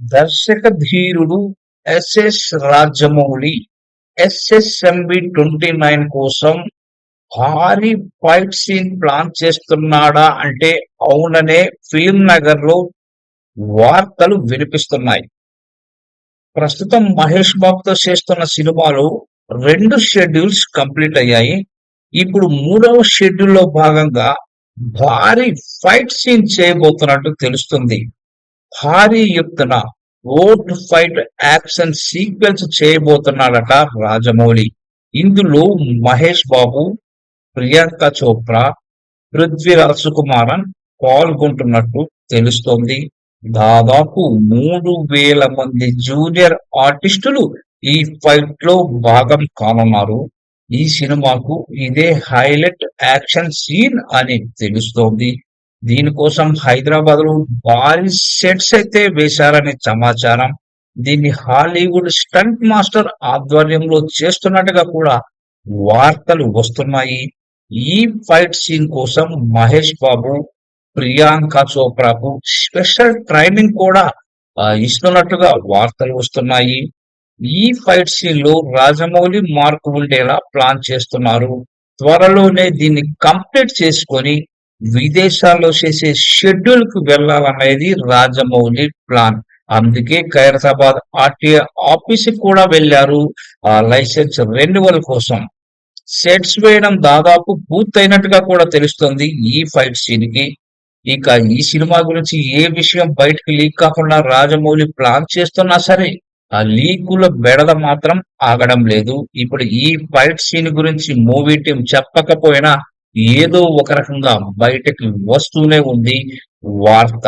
దర్శక ధీరుడు SS Rajamouli SSMB twenty nine కోసం భారీ ఫైట్ సీన్ ప్లాన్ చేస్తున్నాడా అంటే అవుననే ఫిలిం నగర్లో వార్తలు వినిపిస్తున్నాయి. ప్రస్తుతం మహేష్ బాబుతో చేస్తున్న సినిమాలు రెండు షెడ్యూల్స్ కంప్లీట్ అయ్యాయి. ఇప్పుడు మూడవ షెడ్యూల్లో భాగంగా భారీ ఫైట్ సీన్ చేయబోతున్నట్టు తెలుస్తుంది. భారీ ఎత్తున ఓట్ ఫైట్ యాక్షన్ సీక్వెన్స్ చేయబోతున్నాడట రాజమౌళి. ఇందులో మహేష్ బాబు ప్రియాంక చోప్రా పృథ్వీరాజ్ కుమారన్ పాల్గొంటున్నట్టు తెలుస్తోంది. దాదాపు మూడు వేల మంది జూనియర్ ఆర్టిస్టులు ఈ ఫైట్లో భాగం కానున్నారు. ఈ సినిమాకు ఇదే హైలైట్ యాక్షన్ సీన్ అని తెలుస్తోంది. దీనికోసం హైదరాబాద్లో భారీ సెట్స్ అయితే వేశారనే సమాచారం. దీన్ని హాలీవుడ్ స్టంట్ మాస్టర్ ఆధ్వర్యంలో చేస్తున్నట్టుగా కూడా వార్తలు వస్తున్నాయి. ఈ ఫైట్ సీన్ కోసం మహేష్ బాబు ప్రియాంక చోప్రాకు స్పెషల్ ట్రైనింగ్ కూడా ఇస్తున్నట్టుగా వార్తలు వస్తున్నాయి. ఈ ఫైట్ సీన్లో రాజమౌళి మార్క్ ఉండేలా ప్లాన్ చేస్తున్నారు. త్వరలోనే దీన్ని కంప్లీట్ చేసుకొని విదేశాల్లో చేసే షెడ్యూల్కు వెళ్ళాలనేది రాజమౌళి ప్లాన్. అందుకే ఖైరతాబాద్ ఆర్టీఏ ఆఫీస్ కూడా వెళ్ళారు ఆ లైసెన్స్ రెన్యువల్ కోసం. సెట్స్ వేయడం దాదాపు పూర్తయినట్టుగా కూడా తెలుస్తుంది ఈ ఫైట్ సీన్కి ఇక ఈ సినిమా గురించి ఏ విషయం బయటకు లీక్ కాకుండా రాజమౌళి ప్లాన్ చేస్తున్నా సరే ఆ లీకుల బెడద మాత్రం ఆగడం లేదు. ఇప్పుడు ఈ ఫైట్ సీన్ గురించి మూవీ టీం చెప్పకపోయినా ఏదో ఒక రకంగా బయటకు వస్తూనే ఉంది వార్త.